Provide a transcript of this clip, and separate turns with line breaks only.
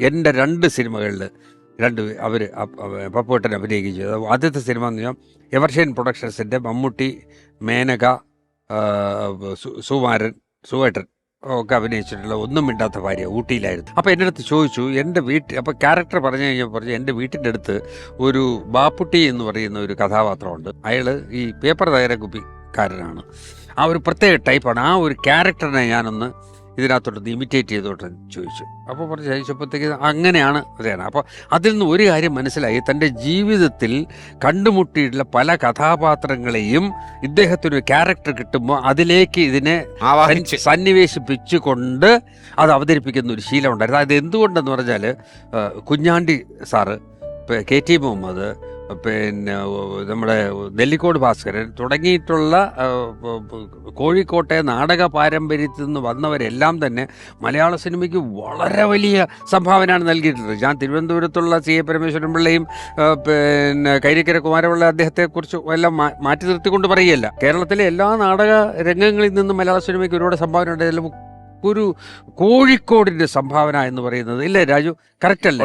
എന്റെ രണ്ട് സിനിമകളിൽ രണ്ട് അവർ പപ്പുവട്ടൻ ചെയ്തു. ആദ്യത്തെ സിനിമ എന്ന് പറഞ്ഞാൽ എവർഷൻ പ്രൊഡക്ഷൻസിന്റെ മമ്മൂട്ടി മേനക സുമാരൻ സുവേട്ടൻ ഒക്കെ അഭിനയിച്ചിട്ടുള്ള ഒന്നും മിണ്ടാത്ത ഭാര്യ ഊട്ടിയിലായിരുന്നു. അപ്പോൾ എന്റെ അടുത്ത് ചോദിച്ചു എന്റെ വീട്ടിൽ അപ്പോൾ ക്യാരക്ടർ പറഞ്ഞു കഴിഞ്ഞാൽ പറഞ്ഞു എന്റെ വീട്ടിന്റെ അടുത്ത് ഒരു ബാപ്പുട്ടി എന്ന് പറയുന്ന ഒരു കഥാപാത്രമുണ്ട്. അയാൾ ഈ പേപ്പർ തയ്യാറ കുപ്പിക്കാരനാണ് ആ ഒരു പ്രത്യേക ടൈപ്പാണ്. ആ ഒരു ക്യാരക്ടറിനെ ഞാനൊന്ന് ഇതിനകത്തോട്ട് ഇമിറ്റേറ്റ് ചെയ്തോട്ട് ചോദിച്ചു. അപ്പോൾ പറഞ്ഞ് ചോദിച്ചപ്പോഴത്തേക്ക് അങ്ങനെയാണ് അതേ അപ്പോൾ അതിൽ നിന്ന് ഒരു കാര്യം മനസ്സിലായി. തന്റെ ജീവിതത്തിൽ കണ്ടുമുട്ടിയിട്ടുള്ള പല കഥാപാത്രങ്ങളെയും ഇദ്ദേഹത്തിനൊരു ക്യാരക്ടർ കിട്ടുമ്പോൾ അതിലേക്ക് ഇതിനെ സന്നിവേശിപ്പിച്ചുകൊണ്ട് അത് അവതരിപ്പിക്കുന്ന ഒരു ശീലം ഉണ്ടായിരുന്നു. അത് എന്തുകൊണ്ടെന്ന് പറഞ്ഞാൽ Kunjandi sir K T Muhammad പിന്നെ നമ്മുടെ നെല്ലിക്കോട് ഭാസ്കരൻ തുടങ്ങിയിട്ടുള്ള കോഴിക്കോട്ടെ നാടക പാരമ്പര്യത്തിൽ നിന്ന് വന്നവരെല്ലാം തന്നെ മലയാള സിനിമയ്ക്ക് വളരെ വലിയ സംഭാവനയാണ് നൽകിയിട്ടുള്ളത്. ഞാൻ തിരുവനന്തപുരത്തുള്ള സി എ പരമേശ്വരൻ പിള്ളയും പിന്നെ കൈരിക്കര കുമാരപിള്ള അദ്ദേഹത്തെക്കുറിച്ച് എല്ലാം മാറ്റി നിർത്തിക്കൊണ്ട് പറയുകയല്ല. കേരളത്തിലെ എല്ലാ നാടക രംഗങ്ങളിൽ നിന്നും മലയാള സിനിമയ്ക്ക് ഒരുപാട് സംഭാവന ഉണ്ട്. ഒരു കോഴിക്കോടിന്റെ സംഭാവന എന്ന് പറയുന്നത്. ഇല്ലേ രാജു? കറക്റ്റ് അല്ലേ?